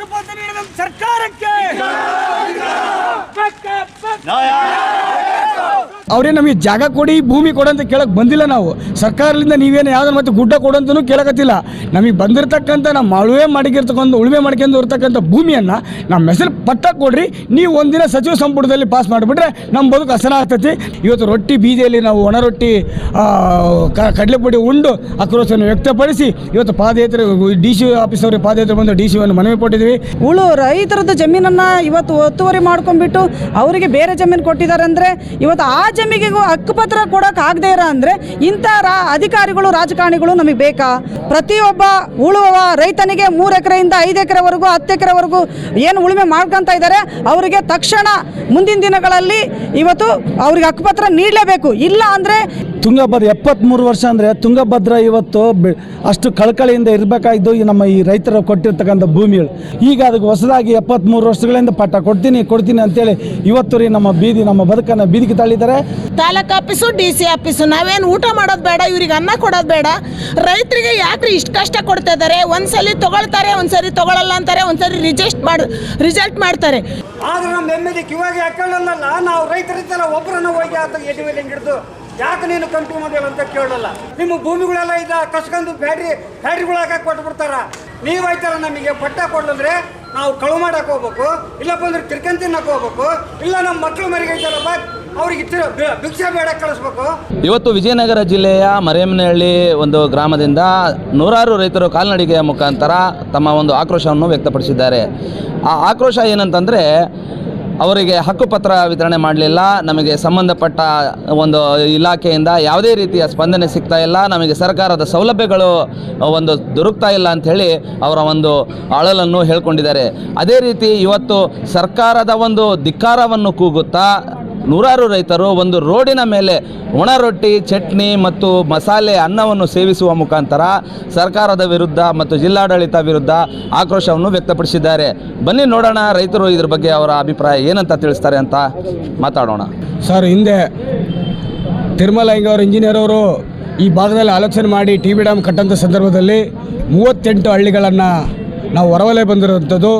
ಹಕ್ಕುಪತ್ರ ನೀಡಿದ ಸರ್ಕಾರಕ್ಕೆ. ಅವರೇ ನಮಗೆ ಜಾಗ ಕೊಡಿ, ಭೂಮಿ ಕೊಡಂತ ಅಂತ ಕೇಳಕ್ ಬಂದಿಲ್ಲ ನಾವು. ಸರ್ಕಾರದಿಂದ ನೀವೇನು ಯಾವ್ದು ಮತ್ತೆ ಗುಡ್ಡ ಕೊಡು ಅಂತಲೂ ಕೇಳಕತ್ತಿಲ್ಲ. ನಮಗೆ ಬಂದಿರತಕ್ಕಂಥ ನಮ್ಮ ಅಳುವೆ ಮಾಡಿಗಿರ್ತಕ್ಕಂಥ, ಉಳುಮೆ ಮಾಡ್ಕೊಂಡು ಇರ್ತಕ್ಕಂಥ ಭೂಮಿಯನ್ನು ನಮ್ಮ ಹೆಸರು ಪಟ್ಟ ಕೊಡ್ರಿ. ನೀವು ಒಂದಿನ ಸಚಿವ ಸಂಪುಟದಲ್ಲಿ ಪಾಸ್ ಮಾಡಿಬಿಟ್ರೆ ನಮ್ಮ ಬದುಕು ಹಸನ ಆಗ್ತೈತಿ. ಇವತ್ತು ರೊಟ್ಟಿ ಬೀದಿಯಲ್ಲಿ ನಾವು ಒಣ ರೊಟ್ಟಿ ಕಡಲೆಪುಡಿ ಉಂಡು ಆಕ್ರೋಶವನ್ನು ವ್ಯಕ್ತಪಡಿಸಿ ಇವತ್ತು ಪಾದಯಾತ್ರೆ, ಡಿ ಸಿ ಆಫೀಸ್ ಅವರಿಗೆ ಪಾದಯಾತ್ರೆ ಬಂದು ಡಿ ಸಿವನ್ನು ಮನವಿ ಕೊಟ್ಟಿದ್ವಿ ಉಳು ರೈತರದ್ದು ಜಮೀನನ್ನು ಇವತ್ತು ಒತ್ತುವರಿ ಮಾಡ್ಕೊಂಡ್ಬಿಟ್ಟು ಅವರಿಗೆ ಬೇರೆ ಜಮೀನು ಕೊಟ್ಟಿದ್ದಾರೆ ಅಂದರೆ ಇವತ್ತು ಆ ಜಮೀನಿಗೂ ಹಕ್ಕುಪತ್ರ ಕೊಡಕ್ ಆಗದೆ ಇರೋ ಅಂದ್ರೆ ಇಂಥ ರಾ ಅಧಿಕಾರಿಗಳು, ರಾಜಕಾರಣಿಗಳು ನಮಗೆ ಬೇಕಾ? ಪ್ರತಿಯೊಬ್ಬ ಉಳುವ ರೈತನಿಗೆ ಮೂರು ಎಕರೆಯಿಂದ ಐದು ಎಕರೆವರೆಗೂ, ಹತ್ತು ಎಕರೆವರೆಗೂ ಏನು ಉಳುಮೆ ಮಾಡ್ಕೊಂತ ಇದ್ದಾರೆ ಅವರಿಗೆ ತಕ್ಷಣ ಮುಂದಿನ ದಿನಗಳಲ್ಲಿ ಇವತ್ತು ಅವ್ರಿಗೆ ಹಕ್ಕುಪತ್ರ ನೀಡಲೇಬೇಕು. ಇಲ್ಲ ಅಂದ್ರೆ ತುಂಗಭದ್ರ ಎಪ್ಪತ್ತ್ಮೂರು ವರ್ಷ ಅಂದರೆ ತುಂಗಭದ್ರ ಇವತ್ತು ಅಷ್ಟು ಕಳಕಳಿಯಿಂದ ಇರಬೇಕಾಗಿದ್ದು ಈ ನಮ್ಮ ಈ ರೈತರು ಕೊಟ್ಟಿರ್ತಕ್ಕಂಥ ಭೂಮಿಗಳು ಈಗ ಅದಕ್ಕೆ ಹೊಸದಾಗಿ ಎಪ್ಪತ್ತ್ಮೂರು ವರ್ಷಗಳಿಂದ ಪಟ್ಟ ಕೊಡ್ತೀನಿ ಕೊಡ್ತೀನಿ ಅಂತೇಳಿ ಇವತ್ತು ರೀ ನಮ್ಮ ಬೀದಿ, ನಮ್ಮ ಬದುಕನ್ನು ಬೀದಿಗೆ ತಳ್ಳಿದ್ದಾರೆ. Taluk office, D C office. ನಾವೇನು ಊಟ ಮಾಡೋದು ಬೇಡ, ಇವ್ರಿಗೆ ಅನ್ನ ಕೊಡೋದು ಬೇಡ. ರೈತರಿಗೆ ಯಾಕ್ರಿ ಇಷ್ಟು ಕಷ್ಟ ಕೊಡ್ತಾ ಇದ್ದಾರೆ ಒಂದ್ಸಲಿ ತಗೊಳ್ತಾರೆ, ಒಂದ್ಸರಿ ತಗೊಳ್ಳಲ್ಲ ಅಂತಾರೆ, ಒಂದ್ಸರಿ ರಿಜೆಸ್ಟ್ ಮಾಡಿ ರಿಜಲ್ಟ್ ಮಾಡ್ತಾರೆ. ಆದ್ರೆ ನಮ್ಮ ಎಮ್ಮೆದಿ ಕಿವಾಗಿ ಹಾಕೊಳ್ಳಲ್ಲ ನಾವು ರೈತರಿದ್ದಲ್ಲ ಒಬ್ಬರನ್ನ ಹೋಗಿ ಆತ ಎಡಿ ಮೇಲೆ ಹಿಡಿದು, ಯಾಕೆ ನೀನು ಕಂಟ್ರಿ ಮಾಡಿಲ್ಲ ಅಂತ ಕೇಳಲ್ಲ. ನಿಮ್ಮ ಭೂಮಿಗಳೆಲ್ಲ ಇದ ಕಸ್ಕೊಂಡು ಬ್ಯಾಟ್ರಿ ಬ್ಯಾಟ್ರಿಗಳು ಹಾಕಕ್ಕೆ ಕೊಟ್ಟು ಬಿಡ್ತಾರ ನೀವು ಆಯ್ತಾರ ನಮಗೆ ಪಟ್ಟ ಕೊಡ್ಲಂದ್ರೆ ನಾವು ಕಳು ಮಾಡಕ್ಕೆ ಹೋಗ್ಬೇಕು, ಇಲ್ಲಪ್ಪ ಅಂದ್ರೆ ತಿರ್ಕಂತಿನ ಹೋಗ್ಬೇಕು, ಇಲ್ಲ ನಮ್ಮ ಮಕ್ಕಳು ಮರಿಗೆ ಅವ್ರಿಗೆ ಇವತ್ತು ವಿಜಯನಗರ ಜಿಲ್ಲೆಯ ಮರೇಮನಹಳ್ಳಿ ಒಂದು ಗ್ರಾಮದಿಂದ ನೂರಾರು ರೈತರು ಕಾಲ್ನಡಿಗೆಯ ಮುಖಾಂತರ ತಮ್ಮ ಒಂದು ಆಕ್ರೋಶವನ್ನು ವ್ಯಕ್ತಪಡಿಸಿದ್ದಾರೆ. ಆ ಆಕ್ರೋಶ ಏನಂತಂದರೆ ಅವರಿಗೆ ಹಕ್ಕುಪತ್ರ ವಿತರಣೆ ಮಾಡಲಿಲ್ಲ, ನಮಗೆ ಸಂಬಂಧಪಟ್ಟ ಒಂದು ಇಲಾಖೆಯಿಂದ ಯಾವುದೇ ರೀತಿಯ ಸ್ಪಂದನೆ ಸಿಗ್ತಾ ಇಲ್ಲ, ನಮಗೆ ಸರ್ಕಾರದ ಸೌಲಭ್ಯಗಳು ಒಂದು ದೊರಕ್ತಾ ಇಲ್ಲ ಅಂಥೇಳಿ ಅವರ ಒಂದು ಅಳಲನ್ನು ಹೇಳ್ಕೊಂಡಿದ್ದಾರೆ. ಅದೇ ರೀತಿ ಇವತ್ತು ಸರ್ಕಾರದ ಒಂದು ಧಿಕ್ಕಾರವನ್ನು ಕೂಗುತ್ತಾ ನೂರಾರು ರೈತರು ಒಂದು ರೋಡಿನ ಮೇಲೆ ಒಣ ರೊಟ್ಟಿ, ಚಟ್ನಿ ಮತ್ತು ಮಸಾಲೆ ಅನ್ನವನ್ನು ಸೇವಿಸುವ ಮುಖಾಂತರ ಸರ್ಕಾರದ ವಿರುದ್ಧ ಮತ್ತು ಜಿಲ್ಲಾಡಳಿತ ವಿರುದ್ಧ ಆಕ್ರೋಶವನ್ನು ವ್ಯಕ್ತಪಡಿಸಿದ್ದಾರೆ. ಬನ್ನಿ ನೋಡೋಣ ರೈತರು ಇದ್ರ ಬಗ್ಗೆ ಅವರ ಅಭಿಪ್ರಾಯ ಏನಂತ ತಿಳಿಸ್ತಾರೆ ಅಂತ ಮಾತಾಡೋಣ. ಸರ್, ಹಿಂದೆ ತಿರುಮಲ ಹಿಂಗ ಅವರು ಇಂಜಿನಿಯರ್ ಅವರು ಈ ಭಾಗದಲ್ಲಿ ಆಲೋಚನೆ ಮಾಡಿ ಟಿ ಬಿ ಡ್ಯಾಮ್ ಕಟ್ಟಂಥ ಸಂದರ್ಭದಲ್ಲಿ ಮೂವತ್ತೆಂಟು ಹಳ್ಳಿಗಳನ್ನು ನಾವು ಹೊರವಲೆ ಬಂದಿರುವಂಥದ್ದು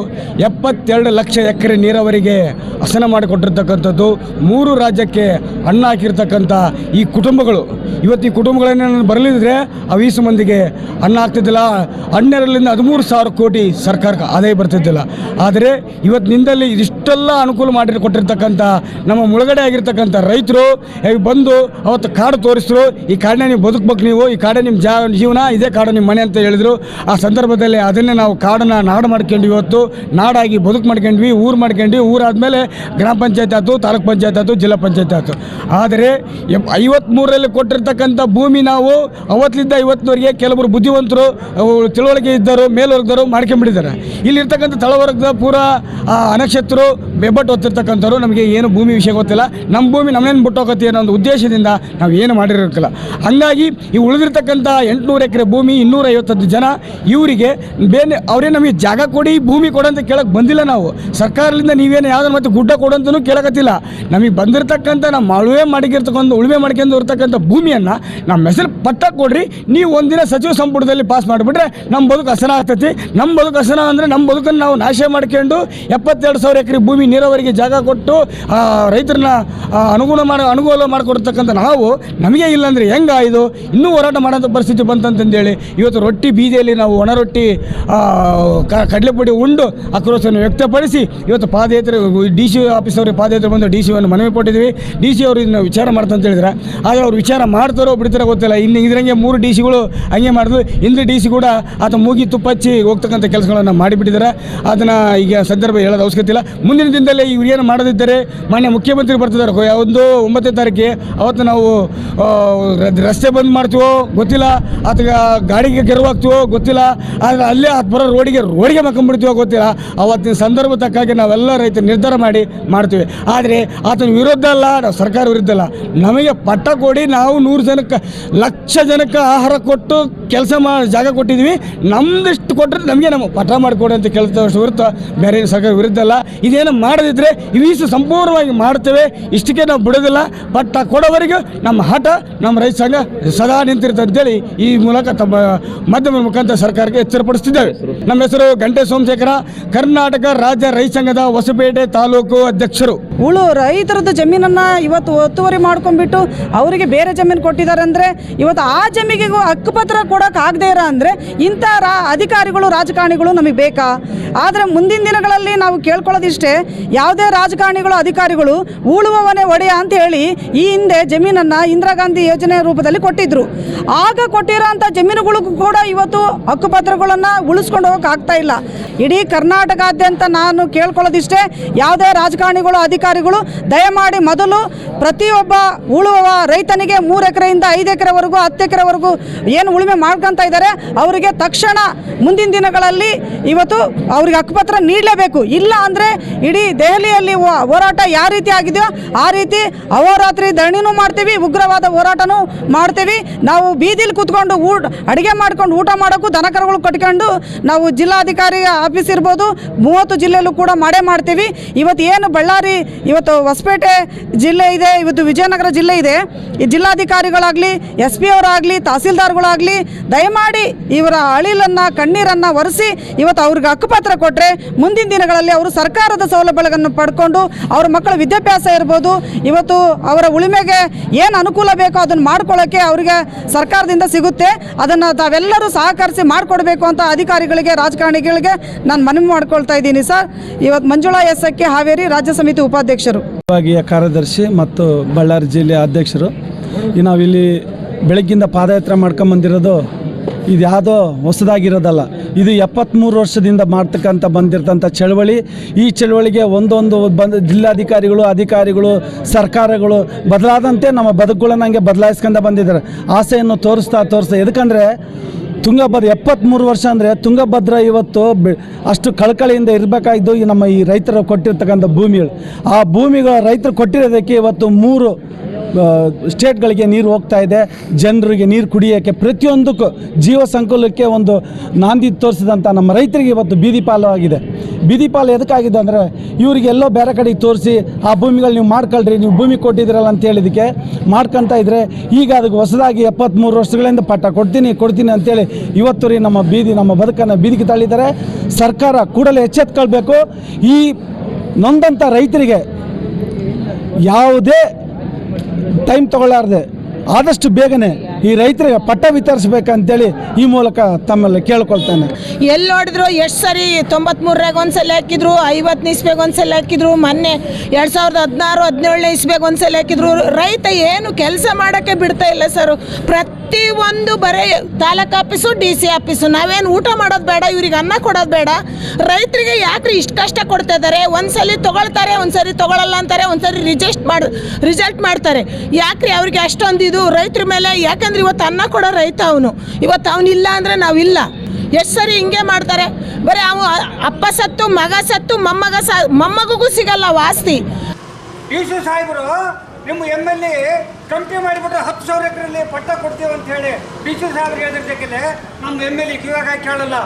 ಎಪ್ಪತ್ತೆರಡು ಲಕ್ಷ ಎಕರೆ ನೀರಾವರಿಗೆ ಹಸನ ಮಾಡಿಕೊಟ್ಟಿರ್ತಕ್ಕಂಥದ್ದು ಮೂರು ರಾಜ್ಯಕ್ಕೆ ಅನ್ನ ಹಾಕಿರ್ತಕ್ಕಂಥ ಈ ಕುಟುಂಬಗಳು. ಇವತ್ತು ಈ ಕುಟುಂಬಗಳನ್ನ ಬರಲಿದ್ರೆ ಅವೀಸು ಮಂದಿಗೆ ಅನ್ನ ಆಗ್ತಿದ್ದಿಲ್ಲ ಹನ್ನೆರಡರಿಂದ ಹದಿಮೂರು ಸಾವಿರ ಕೋಟಿ ಸರ್ಕಾರಕ್ಕೆ ಆದಾಯ ಬರ್ತಿದ್ದಿಲ್ಲ. ಆದರೆ ಇವತ್ತು ನಿಂದಲ್ಲಿ ಇದಿಷ್ಟೆಲ್ಲ ಅನುಕೂಲ ಮಾಡಿ ಕೊಟ್ಟಿರ್ತಕ್ಕಂಥ ನಮ್ಮ ಮುಳುಗಡೆ ಆಗಿರ್ತಕ್ಕಂಥ ರೈತರು ಬಂದು ಅವತ್ತು ಕಾಡು ತೋರಿಸಿದ್ರು ಈ ಕಾಡನ್ನ ನೀವು ಬದುಕಬೇಕು ನೀವು, ಈ ಕಾಡೇ ನಿಮ್ಮ ಜೀವನ, ಇದೇ ಕಾಡು ನಿಮ್ಮ ಮನೆ ಅಂತ ಹೇಳಿದರು. ಆ ಸಂದರ್ಭದಲ್ಲಿ ಅದನ್ನೇ ನಾವು ಕಾಡನ್ನು ನಾಡು ಮಾಡ್ಕೊಂಡು ಇವತ್ತು. ನಾಡಾಗಿ ಬದುಕು ಮಾಡ್ಕೊಂಡ್ವಿ, ಊರು ಮಾಡ್ಕೊಂಡ್ವಿ. ಊರಾದಮೇಲೆ ಗ್ರಾಮ ಪಂಚಾಯತ್ ಆಯ್ತು, ತಾಲೂಕ್ ಪಂಚಾಯತ್ ಆಯ್ತು, ಜಿಲ್ಲಾ ಪಂಚಾಯತ್ ಆಯ್ತು. ಆದರೆ ಐವತ್ತ್ಮೂರರಲ್ಲಿ ಕೊಟ್ಟಿರ್ತಕ್ಕಂಥ ಭೂಮಿ ನಾವು ಅವತ್ತಿಂದ ಇವತ್ತಿನವರೆಗೆ ಕೆಲವರು ಬುದ್ಧಿವಂತರು ತಿಳುವಳಿಕೆ ಇದ್ದರು ಮೇಲ್ವರ್ಗದವರು ಮಾಡ್ಕೊಂಡ್ಬಿಟ್ಟಿದ್ದಾರೆ. ಇಲ್ಲಿರ್ತಕ್ಕಂಥ ತಳವರ್ಗದ ಪೂರ ಅನಕ್ಷತ್ರರು ಬೆಬ್ಬಟ್ಟು ಹೊತ್ತಿರ್ತಕ್ಕಂಥವ್ರು ನಮಗೆ ಏನು ಭೂಮಿ ವಿಷಯ ಗೊತ್ತಿಲ್ಲ. ನಮ್ಮ ಭೂಮಿ ನಮ್ಮನೇನು ಬಿಟ್ಟೋಗತ್ತೆ ಅನ್ನೋ ಒಂದು ಉದ್ದೇಶದಿಂದ ನಾವು ಏನು ಮಾಡಿರೋಕ್ಕಿಲ್ಲ. ಹಂಗಾಗಿ ಈ ಉಳಿದಿರ್ತಕ್ಕಂಥ ಎಂಟುನೂರು ಎಕರೆ ಭೂಮಿ ಇನ್ನೂರ ಐವತ್ತತ್ತು ಜನ, ಇವರಿಗೆ ಬೇರೆ ಅವರೇ ನಮಗೆ ಜಾಗ ಕೊಡಿ, ಭೂಮಿ ಕೊಡಂತ ಕೇಳಕ್ಕೆ ಬಂದಿಲ್ಲ ನಾವು. ಸರ್ಕಾರದಿಂದ ನೀವೇನು ಯಾವ್ದಾರು ಮತ್ತೆ ಗುಡ್ಡ ಕೊಡು ಅಂತಲೂ ಕೇಳಕತ್ತಿಲ್ಲ. ನಮಗೆ ಬಂದಿರತಕ್ಕಂಥ ನಮ್ಮ ಅಳುವೆ ಮಾಡಿರ್ತಕ್ಕಂಥ ಉಳುಮೆ ಮಾಡ್ಕೊಂಡು ಇರ್ತಕ್ಕಂಥ ಭೂಮಿಯನ್ನು ನಮ್ಮ ಹೆಸರು ಪಟ್ಟ ಕೊಡ್ರಿ. ನೀವು ಒಂದಿನ ಸಚಿವ ಸಂಪುಟದಲ್ಲಿ ಪಾಸ್ ಮಾಡಿಬಿಟ್ರೆ ನಮ್ಮ ಬದುಕು ಹಸನ ಆಗ್ತೈತಿ. ನಮ್ಮ ಬದುಕು ಹಸನ ಅಂದರೆ ನಮ್ಮ ಬದುಕನ್ನು ನಾವು ನಾಶ ಮಾಡ್ಕೊಂಡು ಎಪ್ಪತ್ತೆರಡು ಸಾವಿರ ಎಕರೆ ಭೂಮಿ ನೀರಾವರಿಗೆ ಜಾಗ ಕೊಟ್ಟು ರೈತರನ್ನ ಅನುಗುಣ ಮಾಡಿ, ಅನುಕೂಲ ಮಾಡಿಕೊಡ್ತಕ್ಕಂಥ ನಾವು ನಮಗೆ ಇಲ್ಲಾಂದರೆ ಹೆಂಗ ಇದು ಇನ್ನೂ ಹೋರಾಟ ಮಾಡೋಂಥ ಪರಿಸ್ಥಿತಿ ಬಂತಂತಂದೇಳಿ ಇವತ್ತು ರೊಟ್ಟಿ ಬೀದಿಯಲ್ಲಿ ನಾವು ಒಣ ರೊಟ್ಟಿ ಕಡಲೆಪುಡಿ ಉಂಡು ಆಕ್ರೋಶವನ್ನು ವ್ಯಕ್ತಪಡಿಸಿ ಇವತ್ತು ಪಾದಯಾತ್ರೆ, ಡಿ ಸಿ ಆಫೀಸ್ ಅವರಿಗೆ ಪಾದಯಾತ್ರೆ ಬಂದು ಡಿ ಸಿ ಸಿಯನ್ನು ಮನವಿ ಕೊಟ್ಟಿದ್ವಿ. ಡಿ ಸಿ ಅವರು ಇದನ್ನು ವಿಚಾರ ಮಾಡ್ತಾ ಹೇಳಿದ್ರೆ. ಆದರೆ ಅವ್ರು ವಿಚಾರ ಮಾಡ್ತಾರೋ ಬಿಡ್ತಾರೋ ಗೊತ್ತಿಲ್ಲ. ಇನ್ನು ಇದ್ರಂಗೆ ಮೂರು ಡಿ ಸಿಗಳು ಹಂಗೆ ಮಾಡಿದ್ರು ಇಂದ್ರೆ ಡಿ ಸಿ ಕೂಡ ಆತ ಮೂಗಿ ತುಪ್ಪಚ್ಚಿ ಹೋಗ್ತಕ್ಕಂಥ ಕೆಲಸಗಳನ್ನು ಮಾಡಿಬಿಟ್ಟಿದ್ದಾರೆ. ಅದನ್ನು ಈಗ ಸಂದರ್ಭ ಹೇಳೋದು ಅವಶ್ಯಕತೆ ಇಲ್ಲ. ಮುಂದಿನ ದಿನದಲ್ಲಿ ಇವ್ರು ಏನು ಮಾಡದಿದ್ದರೆ ಮಾನ್ಯ ಮುಖ್ಯಮಂತ್ರಿ ಬರ್ತಿದ್ದಾರೆ. ಒಂದು ಒಂಬತ್ತನೇ ತಾರೀಕಿಗೆ ಅವತ್ತು ನಾವು ರಸ್ತೆ ಬಂದ್ ಮಾಡ್ತೀವೋ ಗೊತ್ತಿಲ್ಲ. ಅಥವಾ ಗಾಡಿಗೆ ಗೆರವಾಗ್ತೀವೋ ಗೊತ್ತಿಲ್ಲ. ಆದರೆ ಅಲ್ಲೇ ಆತ ಬರೋ ರೋಡಿಗೆ ರೋಡಿಗೆ ಮಕ್ಕೊಂಡ್ಬಿಡ್ತೀವೋ ಗೊತ್ತಿಲ್ಲ. ಅವತ್ತಿನ ಸಂದರ್ಭ ತಕ್ಕಾಗಿ ನಾವೆಲ್ಲ ರೈತರು ನಿರ್ಧಾರ ಮಾಡಿ ಮಾಡ್ತೀವಿ. ಆದರೆ ಆತನ ವಿರುದ್ಧ ಅಲ್ಲ, ನಾವು ಸರ್ಕಾರ ವಿರುದ್ಧ ಅಲ್ಲ. ನಮಗೆ ಪಟ್ಟ ಕೊಡಿ ನಾವು ನೂರು ಜನಕ್ಕೆ, ಲಕ್ಷ ಜನಕ್ಕೆ ಆಹಾರ ಕೊಟ್ಟು ಕೆಲಸ ಮಾ, ಜಾಗ ಕೊಟ್ಟಿದ್ವಿ ನಮ್ದಿಷ್ಟು ಕೊಟ್ಟರೆ ನಮಗೆ ನಮ್ಮ ಪಟ್ಟ ಮಾಡಿಕೊಡಿ ಅಂತ ಕೆಲಸ ಹೊರತು ಬೇರೆ ಸರ್ಕಾರ ವಿರುದ್ಧ ಅಲ್ಲ. ಇದೇನು ಮಾಡದಿದ್ರೆ ಇವೀಸು ಸಂಪೂರ್ಣವಾಗಿ ಮಾಡ್ತೇವೆ. ಇಷ್ಟಕ್ಕೆ ನಾವು ಬಿಡೋದಿಲ್ಲ. ಪಟ್ಟ ಕೊಡೋವರೆಗೂ ನಮ್ಮ ಹಠ ನಮ್ಮ ರೈತ ಸಂಘ ಸದಾ ನಿಂತಿರುತ್ತೆ ಅಂತೇಳಿ ಈ ಮೂಲಕ ತಮ್ಮ ಮಾಧ್ಯಮ ಮುಖಾಂತರ ಸರ್ಕಾರಕ್ಕೆ ಎಚ್ಚರಪಡಿಸ್ತಿದ್ದೇವೆ. ನಮ್ಮ ಹೆಸರು ಗಂಟೆ ಸೋಮಶೇಖರ. ಕರ್ನಾಟಕ ರಾಜ್ಯ ರೈತ ಸಂಘದ ಹೊಸಪೇಟೆ ತಾಲೂಕು ಅಧ್ಯಕ್ಷರು. ಉಳು ರೈತರದ್ದು ಜಮೀನನ್ನು ಇವತ್ತು ಒತ್ತುವರಿ ಮಾಡ್ಕೊಂಡ್ಬಿಟ್ಟು ಅವರಿಗೆ ಬೇರೆ ಜಮೀನು ಕೊಟ್ಟಿದ್ದಾರೆ ಅಂದರೆ ಇವತ್ತು ಆ ಜಮೀನಿಗೂ ಹಕ್ಕುಪತ್ರ ಕೊಡೋಕೆ ಆಗದೇ ಇರೋ ಅಂದರೆ ಇಂಥ ರಾ ಅಧಿಕಾರಿಗಳು, ರಾಜಕಾರಣಿಗಳು ನಮಗೆ ಬೇಕಾ? ಆದರೆ ಮುಂದಿನ ದಿನಗಳಲ್ಲಿ ನಾವು ಕೇಳ್ಕೊಳ್ಳೋದಿಷ್ಟೇ, ಯಾವುದೇ ರಾಜಕಾರಣಿಗಳು, ಅಧಿಕಾರಿಗಳು ಉಳುವವನೇ ಒಡೆಯ ಅಂತ ಹೇಳಿ ಈ ಹಿಂದೆ ಜಮೀನನ್ನು ಇಂದಿರಾ ಗಾಂಧಿ ಯೋಜನೆ ರೂಪದಲ್ಲಿ ಕೊಟ್ಟಿದ್ರು. ಆಗ ಕೊಟ್ಟಿರೋಂಥ ಜಮೀನುಗಳಿಗೂ ಕೂಡ ಇವತ್ತು ಹಕ್ಕುಪತ್ರಗಳನ್ನು ಉಳಿಸ್ಕೊಂಡು ಹೋಗಕ್ಕೆ ಆಗ್ತಾ ಇಲ್ಲ. ಇಡೀ ಕರ್ನಾಟಕಾದ್ಯಂತ ನಾನು ಕೇಳ್ಕೊಳ್ಳೋದಿಷ್ಟೇ, ಯಾವುದೇ ರಾಜಕಾರಣಿಗಳು, ಅಧಿಕಾರಿಗಳು ದಯಮಾಡಿ ಮೊದಲು ಪ್ರತಿಯೊಬ್ಬ ಉಳುವ ರೈತನಿಗೆ ಮೂರು ಎಕರೆಯಿಂದ ಐದು ಎಕರೆವರೆಗೂ, ಹತ್ತು ಎಕರೆವರೆಗೂ ಏನು ಉಳುಮೆ ಮಾಡ್ಕೊತಾ ಇದ್ದಾರೆ, ಅವರಿಗೆ ತಕ್ಷಣ ಮುಂದಿನ ದಿನಗಳಲ್ಲಿ ಇವತ್ತು ಅವ್ರಿಗೆ ಹಕ್ಕುಪತ್ರ ನೀಡಲೇಬೇಕು. ಇಲ್ಲ ಅಂದರೆ ಇಡೀ ದೆಹಲಿಯಲ್ಲಿ ಹೋರಾಟ ಯಾವ ರೀತಿ ಆಗಿದೆಯೋ ಆ ರೀತಿ ಅಹೋರಾತ್ರಿ ಧರಣಿನೂ ಮಾಡ್ತೀವಿ, ಉಗ್ರವಾದ ಹೋರಾಟನೂ ಮಾಡ್ತೀವಿ. ನಾವು ಬೀದಿಲಿ ಕೂತ್ಕೊಂಡು ಊಟ ಅಡುಗೆ ಮಾಡ್ಕೊಂಡು ಊಟ ಮಾಡೋಕ್ಕೂ ದನಕರುಗಳು ಕಟ್ಕೊಂಡು ನಾವು ಜಿಲ್ಲಾಧಿಕಾರಿ ಆಫೀಸ್ ಇರ್ಬೋದು, ಮೂವತ್ತು ಜಿಲ್ಲೆಯಲ್ಲೂ ಕೂಡ ಮಾಡೇ ಮಾಡ್ತೀವಿ. ಇವತ್ತು ಏನು ಬಳ್ಳಾರಿ, ಇವತ್ತು ಹೊಸಪೇಟೆ ಜಿಲ್ಲೆ ಇದೆ, ಇವತ್ತು ವಿಜಯನಗರ ಜಿಲ್ಲೆ ಇದೆ. ಈ ಜಿಲ್ಲಾಧಿಕಾರಿಗಳಾಗಲಿ, ಎಸ್ ಪಿ ಅವರಾಗಲಿ, ತಹಸೀಲ್ದಾರ್ಗಳಾಗಲಿ, ದಯಮಾಡಿ ಇವರ ಅಳಿಲನ್ನು, ಕಣ್ಣೀರನ್ನು ಒರೆಸಿ ಇವತ್ತು ಅವ್ರಿಗೆ ಹಕ್ಕುಪತ್ರ ಕೊಟ್ಟರೆ ಮುಂದಿನ ದಿನಗಳಲ್ಲಿ ಅವರು ಸರ್ಕಾರದ ಸೌಲಭ್ಯಗಳನ್ನು ಪಡ್ಕೊಂಡು ಅವ್ರ ಮಕ್ಕಳ ವಿದ್ಯಾಭ್ಯಾಸ ಇರ್ಬೋದು. ಇವತ್ತು ಅವರ ಉಳಿಮೆಗೆ ಏನು ಅನುಕೂಲ ಬೇಕೋ ಅದನ್ನು ಮಾಡ್ಕೊಳ್ಳೋಕ್ಕೆ ಅವರಿಗೆ ಸರ್ಕಾರದಿಂದ ಸಿಗುತ್ತೆ. ಅದನ್ನು ತಾವೆಲ್ಲರೂ ಸಹಕರಿಸಿ ಮಾಡಿಕೊಡ್ಬೇಕು ಅಂತ ಅಧಿಕಾರಿಗಳಿಗೆ, ರಾಜಕಾರಣಿಗಳಿಗೆ ನಾನು ಮನವಿ ಮಾಡ್ಕೊಳ್ತಾ ಇದ್ದೀನಿ ಸರ್. ಇವತ್ತು ಮಂಜುಳಾ ಎಸ್ ಅಕ್ಕೆ ಹಾವೇರಿ ರಾಜ್ಯ ಸಮಿತಿ ಉಪಾಧ್ಯಕ್ಷರು. ಕಾರ್ಯದರ್ಶಿ ಮತ್ತು ಬಳ್ಳಾರಿ ಜಿಲ್ಲೆಯ ಅಧ್ಯಕ್ಷರು. ನಾವಿಲ್ಲಿ ಬೆಳಗ್ಗಿಂದ ಪಾದಯಾತ್ರೆ ಮಾಡ್ಕೊಂಬಂದಿರೋದು ಇದು ಯಾವುದೋ ಹೊಸದಾಗಿರೋದಲ್ಲ. ಇದು ಎಪ್ಪತ್ತ್ಮೂರು ವರ್ಷದಿಂದ ಮಾಡ್ತಕ್ಕಂಥ ಬಂದಿರ್ತಂಥ ಚಳವಳಿ. ಈ ಚಳವಳಿಗೆ ಒಂದೊಂದು ಬಂದ ಜಿಲ್ಲಾಧಿಕಾರಿಗಳು, ಅಧಿಕಾರಿಗಳು, ಸರ್ಕಾರಗಳು ಬದಲಾದಂತೆ ನಮ್ಮ ಬದುಕುಗಳನ್ನು ಹಂಗೆ ಬದಲಾಯಿಸ್ಕೊಂಡ ಬಂದಿದ್ದಾರೆ. ಆಸೆಯನ್ನು ತೋರಿಸ್ತಾ ತೋರಿಸ್ತಾ ಎದಕ್ಕಂದರೆ ತುಂಗಭದ್ರ ಎಪ್ಪತ್ತ್ಮೂರು ವರ್ಷ ಅಂದರೆ ತುಂಗಭದ್ರ ಇವತ್ತು ಅಷ್ಟು ಕಳಕಳಿಯಿಂದ ಇರಬೇಕಾಗಿದ್ದು ಈ ನಮ್ಮ ಈ ರೈತರು ಕೊಟ್ಟಿರ್ತಕ್ಕಂಥ ಭೂಮಿಗಳು. ಆ ಭೂಮಿಗಳ ರೈತರು ಕೊಟ್ಟಿರೋದಕ್ಕೆ ಇವತ್ತು ಮೂರು ಸ್ಟೇಟ್ಗಳಿಗೆ ನೀರು ಹೋಗ್ತಾ ಇದೆ, ಜನರಿಗೆ ನೀರು ಕುಡಿಯೋಕ್ಕೆ ಪ್ರತಿಯೊಂದಕ್ಕೂ ಜೀವ ಸಂಕುಲಕ್ಕೆ ಒಂದು ನಾಂದಿ ತೋರಿಸಿದಂಥ ನಮ್ಮ ರೈತರಿಗೆ ಇವತ್ತು ಬೀದಿ ಪಾಲು ಆಗಿದೆ. ಬೀದಿ ಪಾಲು ಎದಕ್ಕಾಗಿದೆ ಅಂದರೆ ಇವರಿಗೆ ಎಲ್ಲೋ ಬೇರೆ ಕಡೆಗೆ ತೋರಿಸಿ, ಆ ಭೂಮಿಗಳು ನೀವು ಮಾಡ್ಕೊಳ್ರಿ, ನೀವು ಭೂಮಿ ಕೊಟ್ಟಿದ್ದೀರಲ್ಲ ಅಂತ ಹೇಳಿದಕ್ಕೆ ಮಾಡ್ಕೊತಾ ಇದ್ರೆ ಈಗ ಅದಕ್ಕೆ ಹೊಸದಾಗಿ ಎಪ್ಪತ್ತ್ಮೂರು ವರ್ಷಗಳಿಂದ ಪಟ್ಟ ಕೊಡ್ತೀನಿ ಕೊಡ್ತೀನಿ ಅಂತೇಳಿ ಇವತ್ತು ರೀ ನಮ್ಮ ಬೀದಿ, ನಮ್ಮ ಬದುಕನ್ನು ಬೀದಿಗೆ ತಳ್ಳಿದ್ದಾರೆ. ಸರ್ಕಾರ ಕೂಡಲೇ ಎಚ್ಚೆತ್ಕೊಳ್ಬೇಕು. ಈ ನೊಂದಂಥ ರೈತರಿಗೆ ಯಾವುದೇ ಟೈಮ್ ತಗೊಳ್ಳಾರ್ದೆ ಆದಷ್ಟು ಬೇಗನೆ ಈ ರೈತರಿಗೆ ಪಟ್ಟ ವಿತರಿಸ್ಬೇಕಂತೇಳಿ ಈ ಮೂಲಕ ತಮ್ಮಲ್ಲಿ ಕೇಳ್ಕೊಳ್ತೇನೆ. ಎಲ್ಲಿ ನೋಡಿದ್ರು ಎಷ್ಟು ಸರಿ ತೊಂಬತ್ಮೂರಾಗ ಒಂದ್ಸಲ ಹಾಕಿದ್ರು, ಐವತ್ತು ಇಸ್ಬೇಗ ಒಂದ್ಸಲ ಹಾಕಿದ್ರು, ಮೊನ್ನೆ ಎರಡು ಸಾವಿರದ ಹದಿನಾರು, ಹದಿನೇಳನೇ ಇಸ್ಬೇಗ ಒಂದ್ಸಲ ಹಾಕಿದ್ರು. ರೈತ ಏನು ಕೆಲಸ ಮಾಡೋಕ್ಕೆ ಬಿಡ್ತಾ ಇಲ್ಲ ಸರ್. ಪ್ರತಿ ಒಂದು ಬರೀ taluk office, D C office. ನಾವೇನು ಊಟ ಮಾಡೋದು ಬೇಡ, ಇವ್ರಿಗೆ ಅನ್ನ ಕೊಡೋದು ಬೇಡ. ರೈತರಿಗೆ ಯಾಕ್ರಿ ಇಷ್ಟು ಕಷ್ಟ ಕೊಡ್ತಾ ಇದ್ದಾರೆ ಒಂದ್ಸಲಿ ತೊಗೊಳ್ತಾರೆ, ಒಂದ್ಸರಿ ತೊಗೊಳಲ್ಲ ಅಂತಾರೆ, ಒಂದ್ಸರಿ ರಿಜೆಸ್ಟ್ ಮಾಡಿ ರಿಜಲ್ಟ್ ಮಾಡ್ತಾರೆ. ಯಾಕ್ರಿ ಅವ್ರಿಗೆ ಅಷ್ಟೊಂದು ಇದು? ರೈತರ ಮೇಲೆ ಯಾಕಂದ್ರೆ ಇವತ್ತು ಅನ್ನ ಕೊಡೋ ರೈತ ಅವನು. ಇವತ್ತು ಅವನಿಲ್ಲ ಅಂದರೆ ನಾವಿಲ್ಲ. ಎಷ್ಟು ಸರಿ ಹಿಂಗೆ ಮಾಡ್ತಾರೆ? ಬರೀ ಅವು ಅಪ್ಪ ಸತ್ತು, ಮಗ ಸತ್ತು, ಮೊಮ್ಮಗ ಸ ಮೊಮ್ಮಗೂ ಸಿಗಲ್ಲ ವಾಸ್ತಿ ಸಿ ಸಾಹೇಬರು, ನಿಮ್ಮ ಎಂ ಎಲ್ ಎ ಕಂಪ್ನಿ ಮಾಡಿಬಿಟ್ಟು ಹತ್ತು ಸಾವಿರ ಎಕರೆಯಲ್ಲಿ ಪಟ್ಟ ಕೊಡ್ತೀವಿ ಅಂತ ಹೇಳಿ ಡಿ ಸಿ ಸಾಹೇಬ್ರು ಹೇಳಿದ್ದಕ್ಕೆ ನಮ್ಮ ಎಂ ಎಲ್ ಎ ಕಿವಾಗ ಕೇಳಲ್ಲ?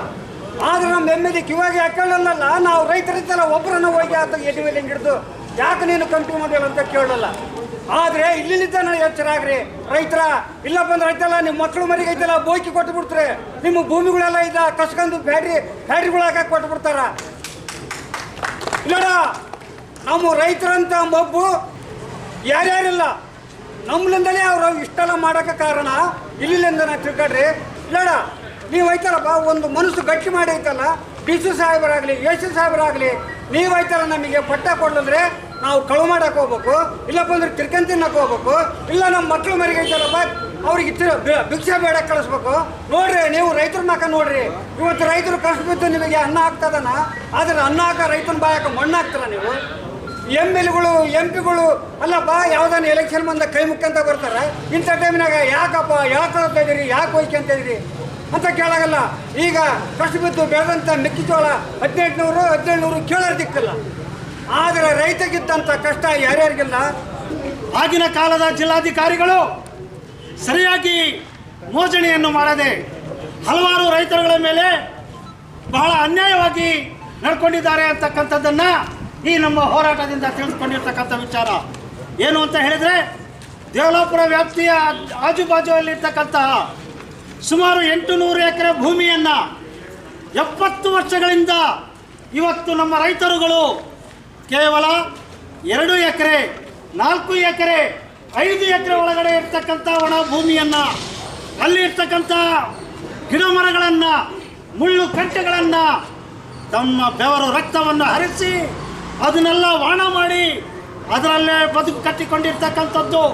ಆದ್ರೆ ನಮ್ಮ ಎಂ ಎಲ್ ಎ ಕಿವಾಗ ಕೇಳಲ್ಲ ನಾವು ರೈತರಿದ್ದಲ್ಲ ಒಬ್ಬರನ್ನ ಹೋಗಿ ಆತ ಎಲ್ಲಿ ಮೇಲೆ ಹಿಡಿದು, ಯಾಕೆ ನೀನು ಕಂಪ್ನಿ ಮಾಡಿಲ್ಲ ಅಂತ ಕೇಳಲ್ಲ? ಆದರೆ ಇಲ್ಲಿಂದ ನಾವು ಎಚ್ಚರ ಆಗ್ರಿ. ರೈತರ, ಇಲ್ಲ ಬಂದ್ರೆ ರೈತಲ್ಲ ನಿಮ್ಮ ಮಕ್ಕಳು ಮರಿಗೆ ಐತಲ್ಲ ಬೋಕಿ ಕೊಟ್ಟು ಬಿಡ್ತಾರೆ ನಿಮ್ಮ ಭೂಮಿಗಳೆಲ್ಲ ಇದ ಕಸ್ಕೊಂಡು ಬ್ಯಾಟ್ರಿ ಬ್ಯಾಟ್ರಿಗಳು ಕೊಟ್ಟು ಬಿಡ್ತಾರ ಇಲ್ಲಡ ನಮ್ಮ ರೈತರಂತ ಮಬ್ಬು ಯಾರ್ಯಾರಿಲ್ಲ. ನಮ್ಲಿಂದಲೇ ಅವರು ಇಷ್ಟೆಲ್ಲ ಮಾಡಕ ಕಾರಣ ಇಲ್ಲಿಂದ ನಾ ತಿಳ್ಕೊಡ್ರಿ ಇಲ್ಲಡ ನೀವು ಐತಲ್ಲಪ್ಪ, ಒಂದು ಮನಸ್ಸು ಗಟ್ಟಿ ಮಾಡಿ ಐತಲ್ಲ ಡಿ ಸಿ ಸಾಹೇಬರಾಗಲಿ, ಎ ಸಿ ಸಾಹೇಬರಾಗಲಿ, ನೀವು ಐತಲ್ಲ ನಮಗೆ ಪಟ್ಟ ಕೊಡಲಿದ್ರೆ ನಾವು ಕಳುವು ಮಾಡಕ್ಕೆ ಹೋಗ್ಬೇಕು. ಇಲ್ಲಪ್ಪ ಅಂದ್ರೆ ಕಿರ್ಕನ್ ತಿನ್ನಕ್ಕೆ ಹೋಗ್ಬೇಕು. ಇಲ್ಲ ನಮ್ಮ ಮಕ್ಕಳು ಮರಿಗೆ ಐತಲ್ಲಪ್ಪ ಅವ್ರಿಗೆ ಭಿಕ್ಷೆ ಬೇಡ ಕಳಿಸ್ಬೇಕು. ನೋಡ್ರಿ, ನೀವು ರೈತರ ಮಕ್ಕ ನೋಡ್ರಿ. ಇವತ್ತು ರೈತರು ಕಷ್ಟ ಬಿದ್ದು ನಿಮಗೆ ಅನ್ನ ಹಾಕ್ತದನ ಆದ್ರೆ ಅನ್ನ ಹಾಕ ರೈತನ ಬಾಯಕ ಮಣ್ಣು ಹಾಕ್ತಾರ ನೀವು? ಎಂ ಎಲ್ಗಳು ಎಂ ಪಿಗಳು ಅಲ್ಲಪ್ಪ ಯಾವ್ದಾನ ಎಲೆಕ್ಷನ್ ಬಂದ ಕೈ ಮುಕ್ಕಂತ ಬರ್ತಾರೆ. ಇಂಥ ಟೈಮ್ನಾಗ ಯಾಕಪ್ಪ, ಯಾಕೆ ಹೋಗ್ತಾ ಇದ್ದೀರಿ, ಯಾಕೆ ಹೋಯ್ಕೊಂತ ಇದೀರಿ ಅಂತ ಕೇಳಾಗಲ್ಲ. ಈಗ ಕಷ್ಟ ಬಿದ್ದು ಬೆಳೆದಂಥ ಮೆಕ್ಕೆಜೋಳ ಹದಿನೆಂಟುನೂರು ಹದಿನೇಳು ನೂರು ದಿಕ್ಕಲ್ಲ. ಆದರೆ ರೈತಗಿದ್ದಂಥ ಕಷ್ಟ ಯಾರ್ಯಾರಿಗಿಲ್ಲ? ಆಗಿನ ಕಾಲದ ಜಿಲ್ಲಾಧಿಕಾರಿಗಳು ಸರಿಯಾಗಿ ಮೋಜಣಿಯನ್ನು ಮಾಡದೆ ಹಲವಾರು ರೈತರುಗಳ ಮೇಲೆ ಬಹಳ ಅನ್ಯಾಯವಾಗಿ ನಡ್ಕೊಂಡಿದ್ದಾರೆ ಅಂತಕ್ಕಂಥದ್ದನ್ನು ಈ ನಮ್ಮ ಹೋರಾಟದಿಂದ ತಿಳಿದುಕೊಂಡಿರ್ತಕ್ಕಂಥ ವಿಚಾರ. ಏನು ಅಂತ ಹೇಳಿದರೆ, ದೇವಲಾಪುರ ವ್ಯಾಪ್ತಿಯ ಆಜುಬಾಜುವಲ್ಲಿರ್ತಕ್ಕಂತಹ ಸುಮಾರು ಎಂಟು ನೂರು ಎಕರೆ ಭೂಮಿಯನ್ನು ಎಪ್ಪತ್ತು ವರ್ಷಗಳಿಂದ ಇವತ್ತು ನಮ್ಮ ರೈತರುಗಳು ಕೇವಲ ಎರಡು ಎಕರೆ, ನಾಲ್ಕು ಎಕರೆ, ಐದು ಎಕರೆ ಒಳಗಡೆ ಇರ್ತಕ್ಕಂಥ ಒಣ ಭೂಮಿಯನ್ನು, ಅಲ್ಲಿ ಇರ್ತಕ್ಕಂಥ ಗಿಡ ಮರಗಳನ್ನು ಮುಳ್ಳು ಕಂಟೆಗಳನ್ನು, ತಮ್ಮ ಬೆವರು ರಕ್ತವನ್ನು ಹರಿಸಿ, ಅದನ್ನೆಲ್ಲ ವಾಣ ಮಾಡಿ, ಅದರಲ್ಲೇ ಬದುಕು ಕಟ್ಟಿಕೊಂಡಿರ್ತಕ್ಕಂಥದ್ದು.